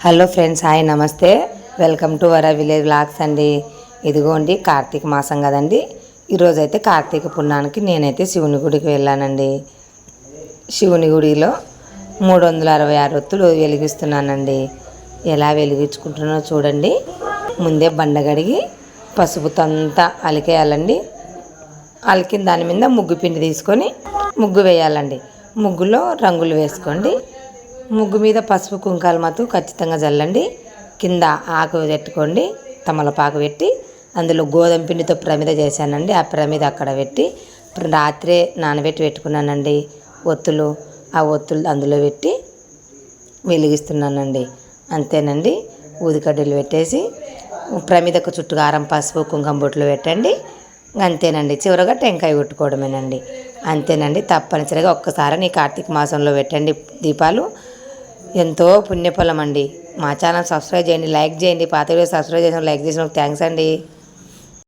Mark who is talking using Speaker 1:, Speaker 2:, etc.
Speaker 1: Hello friends hi నమస్తే. Welcome to our village vlogs అండి. ఇదిగోండి కార్తీక మాసం కదండి. ఈరోజైతే అయితే కార్తీక పుణ్యానికి నేనైతే శివుని గుడికి వెళ్ళానండి. శివుని గుడిలో మూడు వందల అరవై ఆరు ఒత్తులు వెలిగిస్తున్నానండి. ఎలా వెలిగించుకుంటున్నానో చూడండి. ముందే బండ గడిగి పసుపుతో అంతా అలికేయాలండి. అలికిన దాని మీద ముగ్గు పిండి తీసుకొని ముగ్గు వేయాలండి. ముగ్గులో రంగులు వేసుకోండి. ముగ్గు మీద పసుపు కుంకాలు మాత్రం ఖచ్చితంగా చల్లండి కింద ఆకు పెట్టుకోండి. తమలపాకు పెట్టి అందులో గోధుమ పిండితో ప్రమిద చేశానండి. ఆ ప్రమిద అక్కడ పెట్టి రాత్రే నానబెట్టి పెట్టుకున్నానండి. ఒత్తులు ఆ ఒత్తులు అందులో పెట్టి వెలిగిస్తున్నానండి. అంతేనండి. ఊదికడ్డలు పెట్టేసి ప్రమిదకు చుట్టూ కారం పసుపు కుంకుమ బొట్లు పెట్టండి. అంతేనండి. చివరగా టెంకాయ కొట్టుకోవడమేనండి. అంతేనండి. తప్పనిసరిగా ఒక్కసారి నీ కార్తీక మాసంలో పెట్టండి దీపాలు. ఎంతో పుణ్యఫలం అండి మా ఛానల్ సబ్స్క్రైబ్ చేయండి లైక్ చేయండి పాత వీడియో సబ్స్క్రైబ్ చేసిన లైక్ చేసిన థ్యాంక్స్ అండి.